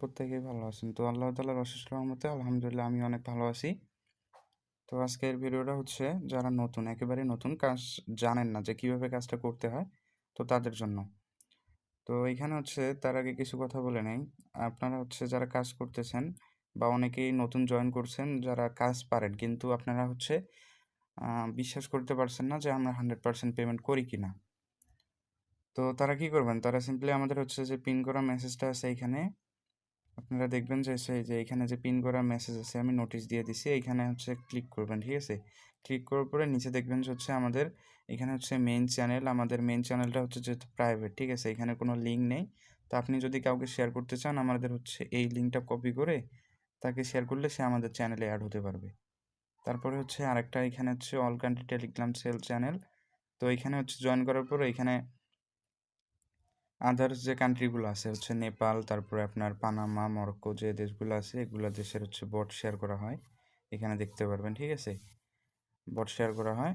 প্রত্যেকেই ভালো আছেন। তো আল্লাহ তালার অশেষ রহমতে আলহামদুলিল্লাহ আমি অনেক ভালো আছি। তো আজকের ভিডিওটা হচ্ছে যারা নতুন, একেবারে নতুন কাজ জানেন না যে কীভাবে কাজটা করতে হয়, তো তাদের জন্য। তো এখানে হচ্ছে তার আগে কিছু কথা বলে নেই। আপনারা হচ্ছে যারা কাজ করতেছেন বা অনেকেই নতুন জয়েন করছেন, যারা কাজ পারেন, কিন্তু আপনারা হচ্ছে বিশ্বাস করতে পারছেন না যে আমরা হান্ড্রেড পার্সেন্ট পেমেন্ট করি কি না তো তারা কি করবেন? তারা সিম্পলি আমাদের হচ্ছে যে পিন করা মেসেজটা আছে এখানে। আপনারা দেখবেন যে যে এখানে যে পিন করা মেসেজ আছে, আমি নোটিশ দিয়ে দিছি। এখানে হচ্ছে ক্লিক করবেন, ঠিক আছে? ক্লিক করার পরে নিচে দেখবেন যে হচ্ছে আমাদের এখানে হচ্ছে মেইন চ্যানেল আমাদের মেইন চ্যানেলটা হচ্ছে যেহেতু প্রাইভেট ঠিক আছে? এখানে কোনো লিঙ্ক নেই। তো আপনি যদি কাউকে শেয়ার করতে চান, আমাদের হচ্ছে এই লিঙ্কটা কপি করে তাকে শেয়ার করলে সে আমাদের চ্যানেলে অ্যাড হতে পারবে। তারপরে হচ্ছে আরেকটা এখানে হচ্ছে all country telegram sell channel তো এখানে হচ্ছে জয়েন করার পরে এখানে আদার্স যে কান্ট্রিগুলো আছে, হচ্ছে নেপাল, তারপরে আপনার পানামা, মরক্কো যে দেশগুলো আছে, এগুলো দেশের হচ্ছে বট শেয়ার করা হয়। এখানে দেখতে পারবেন, ঠিক আছে? বট শেয়ার করা হয়।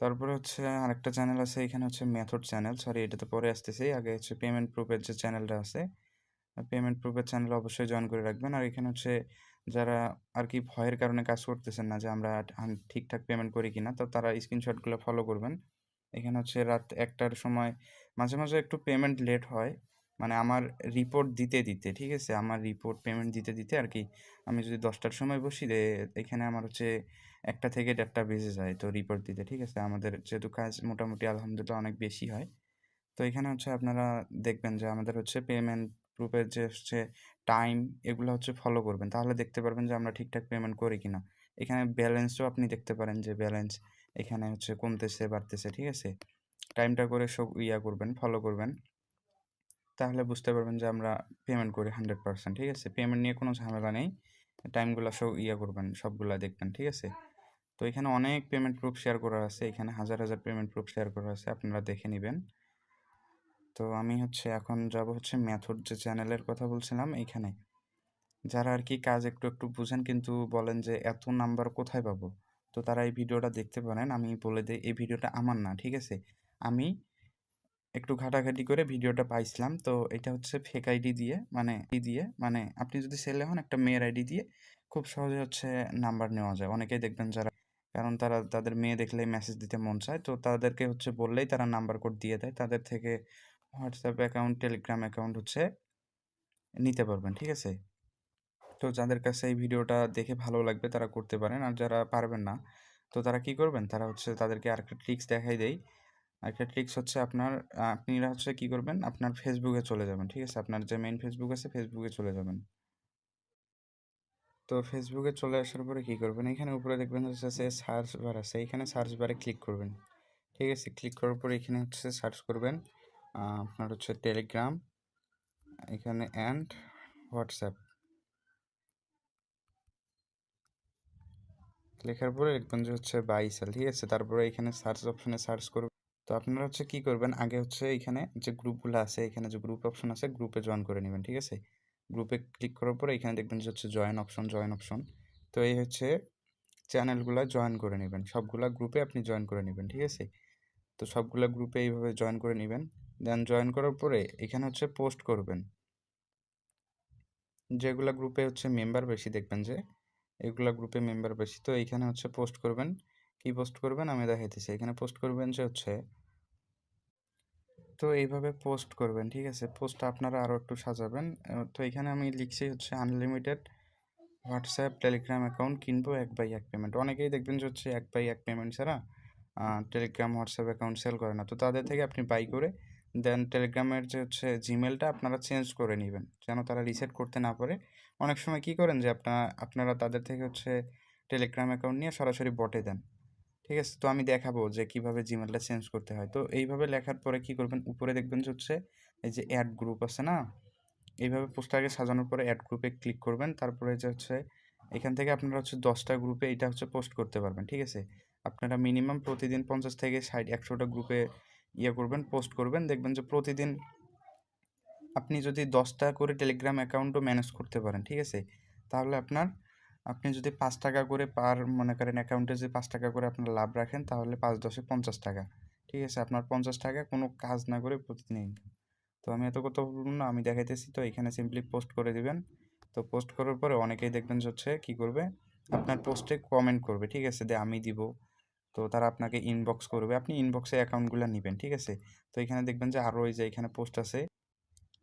তারপরে হচ্ছে আরেকটা চ্যানেল আছে, এখানে হচ্ছে মেথড চ্যানেল সরি এটা তো পরে আসতেছে। আগে হচ্ছে পেমেন্ট প্রুফের যে চ্যানেলটা আছে পেমেন্ট প্রুফের চ্যানেল অবশ্যই জয়েন করে রাখবেন। আর এখানে হচ্ছে যারা আর কি ভয়ের কারণে কাজ করতেছেন না যে আমরা ঠিকঠাক পেমেন্ট করি কিনা, তো তারা স্ক্রিনশটগুলো ফলো করবেন। এখানে হচ্ছে রাত একটার সময় মাঝে মাঝে একটু পেমেন্ট লেট হয়। মানে আমার রিপোর্ট দিতে দিতে, ঠিক আছে? আমার রিপোর্ট পেমেন্ট দিতে দিতে আর কি আমি যদি দশটার সময় বসি এখানে আমার হচ্ছে একটা থেকে দেড়টা বেজে যায় তো রিপোর্ট দিতে, ঠিক আছে? আমাদের যেহেতু কাজ মোটামুটি আলহামদুলিল্লাহ অনেক বেশি হয়। তো এখানে হচ্ছে আপনারা দেখবেন যে আমাদের হচ্ছে পেমেন্ট প্রুফের যে হচ্ছে টাইম এগুলো হচ্ছে ফলো করবেন। তাহলে দেখতে পারবেন যে আমরা ঠিকঠাক পেমেন্ট করি কিনা। এখানে ব্যালেন্সও আপনি দেখতে পারেন যে ব্যালেন্স এখানে হচ্ছে কমতেছে, বাড়তেছে, ঠিক আছে? টাইমটা করে সব ইয়া করবেন ফলো করবেন। তাহলে বুঝতে পারবেন যে আমরা পেমেন্ট করি হান্ড্রেড পার্সেন্ট ঠিক আছে? পেমেন্ট নিয়ে কোনো ঝামেলা নেই। টাইমগুলো সব ইয়া করবেন, সবগুলা দেখবেন, ঠিক আছে? তো এখানে অনেক পেমেন্ট প্রুফ শেয়ার করা আছে। এখানে হাজার হাজার পেমেন্ট প্রুফ শেয়ার করা আছে, আপনারা দেখে নেবেন। তো আমি হচ্ছে এখন যাব হচ্ছে ম্যাথড যে চ্যানেলের কথা বলছিলাম এইখানে যারা আর কি কাজ একটু একটু বুঝেন, কিন্তু বলেন যে এত নাম্বার কোথায় পাবো? তো তারা এই ভিডিওটা দেখতে পারেন। আমি বলে দিই, এই ভিডিওটা আমার না, ঠিক আছে? আমি একটু ঘাটাঘাটি করে ভিডিওটা পাইছিলাম। তো এটা হচ্ছে ফেক আইডি দিয়ে মানে দিয়ে মানে আপনি যদি সেলে হন, একটা মেয়ের আইডি দিয়ে খুব সহজে হচ্ছে নাম্বার নেওয়া যায়। অনেকেই দেখবেন যারা, কারণ তারা, তাদের মেয়ে দেখলেই মেসেজ দিতে মন চায়। তো তাদেরকে হচ্ছে বললেই তারা নাম্বার কোড দিয়ে দেয়। তাদের থেকে হোয়াটসঅ্যাপ অ্যাকাউন্ট টেলিগ্রাম অ্যাকাউন্ট হচ্ছে নিতে পারবেন, ঠিক আছে? তো যাদের কাছে এই ভিডিওটা দেখে ভালো লাগবে তারা করতে পারেন। আর যারা পারবেন না, তো তারা কি করবেন? তারা হচ্ছে তাদেরকে আরেকটা ট্রিক্স দেখাই দেয় আরেকটা ট্রিক্স হচ্ছে আপনার আপনারা হচ্ছে কি করবেন? আপনার ফেসবুকে চলে যাবেন, ঠিক আছে? আপনার যে মেইন ফেসবুক আছে ফেসবুকে চলে যাবেন। তো ফেসবুকে চলে আসার পরে কী করবেন? এখানে উপরে দেখবেন হচ্ছে সার্চ বার আছে। এখানে সার্চ বারে ক্লিক করবেন, ঠিক আছে? ক্লিক করার পরে এখানে হচ্ছে সার্চ করবেন আপনার হচ্ছে টেলিগ্রাম এখানে অ্যান্ড হোয়াটসঅ্যাপ লেখার পরে দেখবেন যে হচ্ছে বাইসেল ঠিক আছে? তারপরে এখানে সার্চ অপশনে সার্চ করবেন। তো আপনারা হচ্ছে কি করবেন? আগে হচ্ছে এখানে যে গ্রুপগুলো আছে, এখানে যে গ্রুপ অপশন আছে গ্রুপে জয়েন করে নেবেন, ঠিক আছে? গ্রুপে ক্লিক করার পরে এখানে দেখবেন যে হচ্ছে জয়েন অপশন জয়েন অপশন তো এই হচ্ছে চ্যানেলগুলো জয়েন করে নেবেন। সবগুলা গ্রুপে আপনি জয়েন করে নেবেন, ঠিক আছে? তো সবগুলা গ্রুপে এইভাবে জয়েন করে নেবেন। দেন জয়েন করার পরে এখানে হচ্ছে পোস্ট করবেন। যেগুলো গ্রুপে হচ্ছে মেম্বার বেশি দেখবেন যে এগুলা গ্রুপে মেম্বার বেশি। তো এইখানে হচ্ছে পোস্ট করবেন। কি পোস্ট করবেন? আমি দেখাইতেছি। এখানে পোস্ট করবেন যে হচ্ছে, তো এইভাবে পোস্ট করবেন, ঠিক আছে? পোস্ট আপনারা আরও একটু সাজাবেন। তো এখানে আমি লিখছি হচ্ছে আনলিমিটেড হোয়াটসঅ্যাপ টেলিগ্রাম অ্যাকাউন্ট কিনবো এক বাই এক পেমেন্ট অনেকেই দেখবেন যে হচ্ছে এক বাই এক পেমেন্ট ছাড়া টেলিগ্রাম হোয়াটসঅ্যাপ অ্যাকাউন্ট সেল করে না। তো তাদের থেকে আপনি বাই করে দেন টেলিগ্রামের যে হচ্ছে জিমেলটা আপনারা চেঞ্জ করে নেবেন, যেন তারা রিসেট করতে না পারে। অনেক সময় কি করেন যে, আপনারা আপনারা তাদের থেকে হচ্ছে টেলিগ্রাম অ্যাকাউন্ট নিয়ে সরাসরি বটে দেন। ঠিক আছে? তো আমি দেখাবো যে কীভাবে জিমেলটা চেঞ্জ করতে হয়। তো এইভাবে লেখার পরে কি করবেন? উপরে দেখবেন যে হচ্ছে এই যে অ্যাড গ্রুপ আছে না? এইভাবে পোস্টারকে সাজানোর পরে অ্যাড গ্রুপে ক্লিক করবেন। তারপরে যে হচ্ছে এখান থেকে আপনারা হচ্ছে দশটা গ্রুপে এটা হচ্ছে পোস্ট করতে পারবেন। ঠিক আছে? আপনারা মিনিমাম প্রতিদিন পঞ্চাশ থেকে ষাট, একশোটা গ্রুপে ইয়ে করবেন পোস্ট করবেন, দেখবেন যে প্রতিদিন আপনি যদি দশটা করে টেলিগ্রাম অ্যাকাউন্টও ম্যানেজ করতে পারেন, ঠিক আছে? তাহলে আপনার, আপনি যদি পাঁচ টাকা করে পার মনে করেন অ্যাকাউন্টে যদি পাঁচ টাকা করে আপনার লাভ রাখেন, তাহলে পাঁচ দশে পঞ্চাশ টাকা, ঠিক আছে? আপনার পঞ্চাশ টাকা কোনো কাজ না করে প্রতিদিন ইনকাম তো আমি এত কথা বলব না, আমি দেখাইতেছি, তো এখানে সিম্পলি পোস্ট করে দিবেন। তো পোস্ট করার পরে অনেকেই দেখবেন যে হচ্ছে কী করবে, আপনার পোস্টে কমেন্ট করবে, ঠিক আছে? দে আমি দিব তো তারা আপনাকে ইনবক্স করবে। আপনি ইনবক্সে অ্যাকাউন্টগুলো নেবেন, ঠিক আছে? তো এখানে দেখবেন যে আরও এই যে এখানে পোস্ট আছে,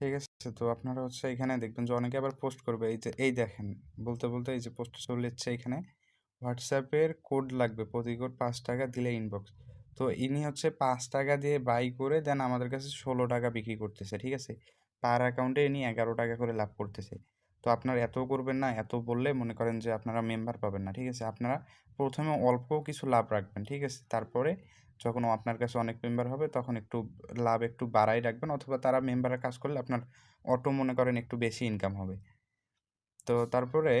ঠিক আছে? তো আপনারা হচ্ছে এখানে দেখবেন যে অনেকে আবার পোস্ট করবে। এই যে, এই দেখেন, বলতে বলতে এই যে পোস্ট চলে যাচ্ছে এখানে। হোয়াটসঅ্যাপের কোড লাগবে, প্রতি কোড পাঁচ টাকা দিলে ইনবক্স তো ইনি হচ্ছে পাঁচ টাকা দিয়ে বাই করে দেন আমাদের কাছে ষোলো টাকা বিক্রি করতেছে, ঠিক আছে? পার অ্যাকাউন্টে ইনি এগারো টাকা করে লাভ করতেছে। তো আপনার এত করবেন না, এত বললে মনে করেন যে আপনারা মেম্বার পাবেন না, ঠিক আছে? আপনারা প্রথমে অল্প কিছু লাভ রাখবেন, ঠিক আছে? তারপরে যখন আপনার কাছে অনেক মেম্বার হবে তখন একটু লাভ একটু বাড়াই রাখবেন অথবা তারা মেম্বারের কাজ করলে আপনার অটো মনে করেন একটু বেশি ইনকাম হবে। তো তারপরে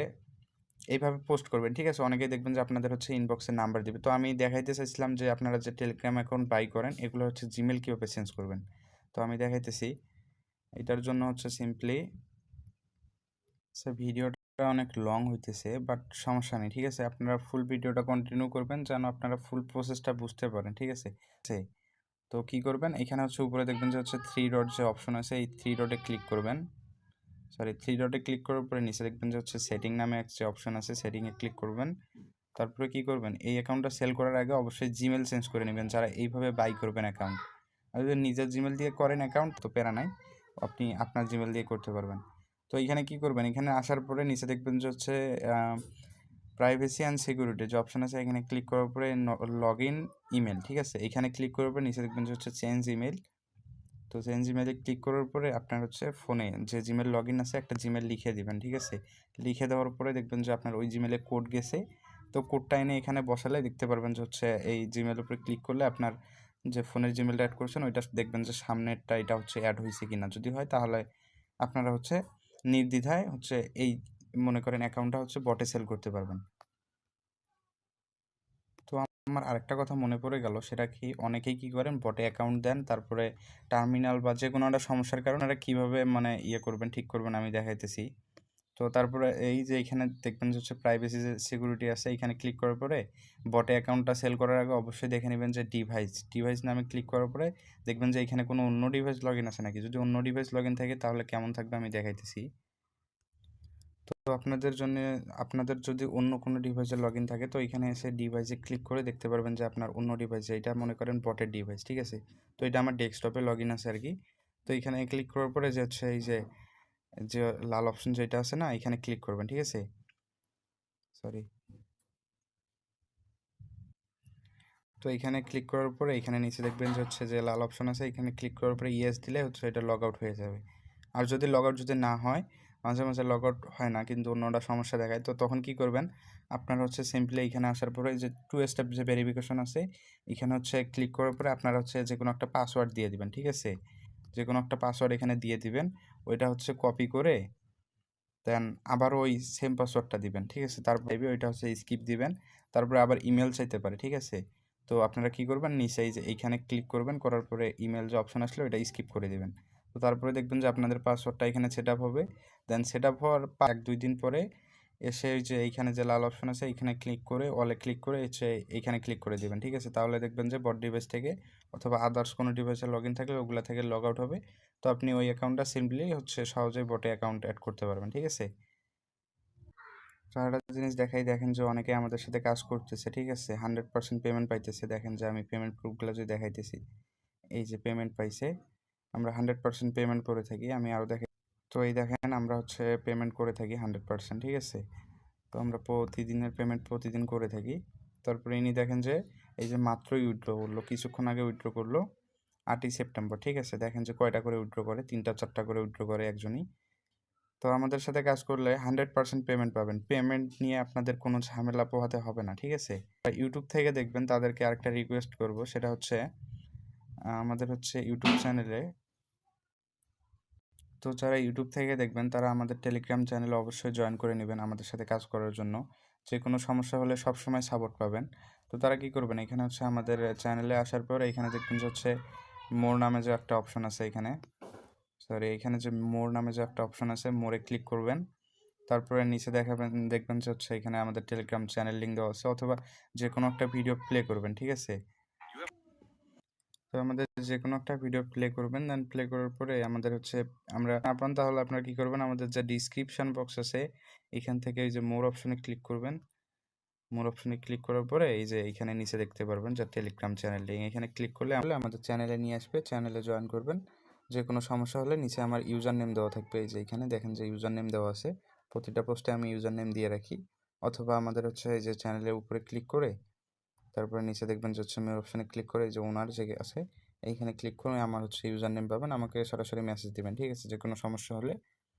এইভাবে পোস্ট করবেন, ঠিক আছে? অনেকেই দেখবেন যে আপনাদের হচ্ছে ইনবক্সে নাম্বার দিবে। তো আমি দেখাইতে চাইছিলাম যে আপনারা যে টেলিগ্রাম অ্যাকাউন্ট বাই করেন, এগুলো হচ্ছে জিমেল কীভাবে চেঞ্জ করবেন? তো আমি দেখাইতেছি। এটার জন্য হচ্ছে সিম্পলি সে ভিডিওটা অনেক লং হইতেছে বাট সমস্যা নেই, ঠিক আছে? আপনারা ফুল ভিডিওটা কন্টিনিউ করবেন যেন আপনারা ফুল প্রসেসটা বুঝতে পারেন, ঠিক আছে? তো কি করবেন? এখানে হচ্ছে উপরে দেখবেন যে হচ্ছে থ্রি ডট যে অপশন আছে, এই থ্রি ডটে ক্লিক করবেন। সরি থ্রি ডটে ক্লিক করার পরে নিচে দেখবেন যে হচ্ছে সেটিং নামে এক যে অপশন আছে সেটিংয়ে ক্লিক করবেন। তারপরে কি করবেন? এই অ্যাকাউন্টটা সেল করার আগে অবশ্যই জিমেল চেঞ্জ করে নেবেন, যারা এইভাবে বাই করবেন অ্যাকাউন্ট আর যদি নিজের জিমেল দিয়ে করেন অ্যাকাউন্ট তো প্যারা নাই। আপনি আপনার জিমেল দিয়ে করতে পারবেন। তো এখানে কি করবেন? এখানে আসার পরে নিচে দেখবেন যে হচ্ছে প্রাইভেসি অ্যান্ড সিকিউরিটি যে অপশন আছে, এখানে ক্লিক করার পরে লগ ইন ইমেল ঠিক আছে? এখানে ক্লিক করার পরে নিচে দেখবেন যে হচ্ছে চেঞ্জ ইমেল তো চেঞ্জ ইমেলে ক্লিক করার পরে আপনার হচ্ছে ফোনে যে জিমেল লগ ইন আছে, একটা জিমেল লিখে দিবেন, ঠিক আছে? লিখে দেওয়ার পরে দেখবেন যে আপনার ওই জিমেলে কোড গেছে। তো কোডটা এনে এখানে বসালে দেখতে পারবেন যে হচ্ছে এই জিমেল উপরে ক্লিক করলে আপনার যে ফোনের জিমেলটা অ্যাড করছেন, ওইটা দেখবেন যে সামনেরটা এটা হচ্ছে অ্যাড হয়েছে কিনা। যদি হয় তাহলে আপনারা হচ্ছে নির্দ্বিধায় হচ্ছে এই মনে করেন অ্যাকাউন্টটা হচ্ছে বটে সেল করতে পারবেন। তো আমার আরেকটা কথা মনে পড়ে গেল, সেটা কি অনেকেই কি করেন বটে অ্যাকাউন্ট দেন, তারপরে টার্মিনাল বা যে কোনো একটা সমস্যার কারণে কীভাবে মানে ইয়ে করবেন, ঠিক করবেন আমি দেখাইতেছি। তো তারপরে এই যে এখানে দেখবেন যে হচ্ছে প্রাইভেসি যে সিকিউরিটি আছে, এখানে ক্লিক করার পরে বটে অ্যাকাউন্টটা সেল করার আগে অবশ্যই দেখে নেবেন যে ডিভাইস ডিভাইস নামে ক্লিক করার পরে দেখবেন যে এখানে কোনো অন্য ডিভাইস লগ ইন আছে নাকি? যদি অন্য ডিভাইস লগ ইন থাকে তাহলে কেমন থাকবে আমি দেখাইতেছি। তো আপনাদের জন্য, আপনাদের যদি অন্য কোনো ডিভাইসে লগ ইন থাকে তো এখানে এসে ডিভাইসে ক্লিক করে দেখতে পারবেন যে আপনার অন্য ডিভাইসে এটা মনে করেন বটের ডিভাইস ঠিক আছে? তো এটা আমার ডেস্কটপে লগ ইন আছে আর কি। তো এখানে ক্লিক করার পরে যে হচ্ছে এই যে যে লাল অপশন যেটা আছে না, এখানে ক্লিক করবেন, ঠিক আছে? সরি তো এখানে ক্লিক করার পরে, এখানে নিচে দেখবেন যে হচ্ছে যে লাল অপশন আছে, এখানে ক্লিক করার পরে ইয়েস দিলে হচ্ছে এটা লগ আউট হয়ে যাবে। আর যদি লগ আউট যদি না হয়, মাঝে মাঝে লগ আউট হয় না, কিন্তু অন্যটা সমস্যা দেখায়, তো তখন কি করবেন? আপনারা হচ্ছে সিম্পলি এখানে আসার পরে যে টু স্টেপ যে ভেরিফিকেশন আছে, এখানে হচ্ছে ক্লিক করার পরে আপনারা হচ্ছে যে কোনো একটা পাসওয়ার্ড দিয়ে দিবেন, ঠিক আছে? যে কোনো একটা পাসওয়ার্ড এখানে দিয়ে দিবেন। ওইটা হচ্ছে কপি করে দেন আবার ওই সেম পাসওয়ার্ডটা দিবেন, ঠিক আছে? তারপরে ওইটা হচ্ছে স্কিপ দিবেন, তারপরে আবার ইমেল চাইতে পারে, ঠিক আছে? তো আপনারা কি করবেন? নিচে যে এইখানে ক্লিক করবেন, করার পরে ইমেল যে অপশন আসলে ওইটা স্কিপ করে দেবেন। তো তারপরে দেখবেন যে আপনাদের পাসওয়ার্ডটা এখানে সেট আপ হবে। দেন সেট আপ হওয়ার এক, দুই দিন পরে এসে ওই যে এইখানে যে লাল অপশন আছে, এইখানে ক্লিক করে অলে ক্লিক করে এসে এইখানে ক্লিক করে দেবেন, ঠিক আছে? তাহলে দেখবেন যে বট ডিভাইস থেকে অথবা আদার্স কোনো ডিভাইসে লগ ইন থাকলে ওগুলো থেকে লগ আউট হবে। তো আপনি ওই অ্যাকাউন্টটা সিম্পলি হচ্ছে সহজেই বটে অ্যাকাউন্ট অ্যাড করতে পারবেন, ঠিক আছে? তো একটা জিনিস দেখাই, দেখেন যে অনেকে আমাদের সাথে কাজ করতেছে, ঠিক আছে? হান্ড্রেড পার্সেন্ট পেমেন্ট পাইতেছে। দেখেন যে আমি পেমেন্ট প্রুফগুলো যদি দেখাইতেছি, এই যে পেমেন্ট পাইছে, আমরা হান্ড্রেড পার্সেন্ট পেমেন্ট করে থাকি, আমি আরও দেখে তো এই দেখেন আমরা হচ্ছে পেমেন্ট করে থাকি হান্ড্রেড পার্সেন্ট ঠিক আছে? তো আমরা প্রতিদিনের পেমেন্ট প্রতিদিন করে থাকি। তারপরে ইনি দেখেন যে এই যে মাত্রই উইথড্র করল, কিছুক্ষণ আগে উইথড্র করল, আটই সেপ্টেম্বর ঠিক আছে? দেখেন যে কয়টা করে উইথড্র করে, তিনটা চারটা করে উইথড্র করে একজনই। তো আমাদের সাথে কাজ করলে হান্ড্রেড পার্সেন্ট পেমেন্ট পাবেন। পেমেন্ট নিয়ে আপনাদের কোনো ঝামেলা পোহাতে হবে না, ঠিক আছে? ইউটিউব থেকে দেখবেন, তাদেরকে আরেকটা রিকোয়েস্ট করব, সেটা হচ্ছে আমাদের হচ্ছে ইউটিউব চ্যানেলে তো যারা ইউটিউব থেকে দেখবেন, তারা আমাদের টেলিগ্রাম চ্যানেলে অবশ্যই জয়েন করে নেবেন আমাদের সাথে কাজ করার জন্য। যে কোনো সমস্যা হলে সবসময় সাপোর্ট পাবেন। তো তারা কি করবেন? এখানে হচ্ছে আমাদের চ্যানেলে আসার পর এখানে দেখবেন যে হচ্ছে মোর নামে যে একটা অপশন আছে এখানে। সরি এখানে যে মোর নামে যে একটা অপশন আছে, মোরে ক্লিক করবেন। তারপরে নিচে দেখাবেন, দেখবেন যে হচ্ছে এখানে আমাদের টেলিগ্রাম চ্যানেল লিঙ্ক দেওয়া আছে অথবা যে কোনো একটা ভিডিও প্লে করবেন, ঠিক আছে? তো আমাদের যে কোনো একটা ভিডিও প্লে করবেন দেন প্লে করার পরে আমাদের হচ্ছে আমরা না পান তাহলে আপনারা কী করবেন? আমাদের যে ডিসক্রিপশান বক্স আছে, এখান থেকে এই যে মোর অপশনে ক্লিক করবেন। মোর অপশনে ক্লিক করার পরে এই যে এখানে নিচে দেখতে পারবেন যে টেলিগ্রাম চ্যানেল লিঙ্ক এখানে ক্লিক করলে আমাদের চ্যানেলে নিয়ে আসবে চ্যানেলে জয়েন করবেন। যে কোনো সমস্যা হলে নিচে আমার ইউজার নেম দেওয়া থাকবে, এই যে এখানে দেখেন যে ইউজার নেম দেওয়া আছে। প্রতিটা পোস্টে আমি ইউজার নেম দিয়ে রাখি। অথবা আমাদের হচ্ছে এই যে চ্যানেলের উপরে ক্লিক করে, তারপরে নিচে দেখবেন যে হচ্ছে মেয়ের অপশানে ক্লিক করে যে ওনার যে আছে, এইখানে ক্লিক করে আমার হচ্ছে ইউজার নেম পাবেন। আমাকে সরাসরি মেসেজ দেবেন, ঠিক আছে? যে কোনো সমস্যা হলে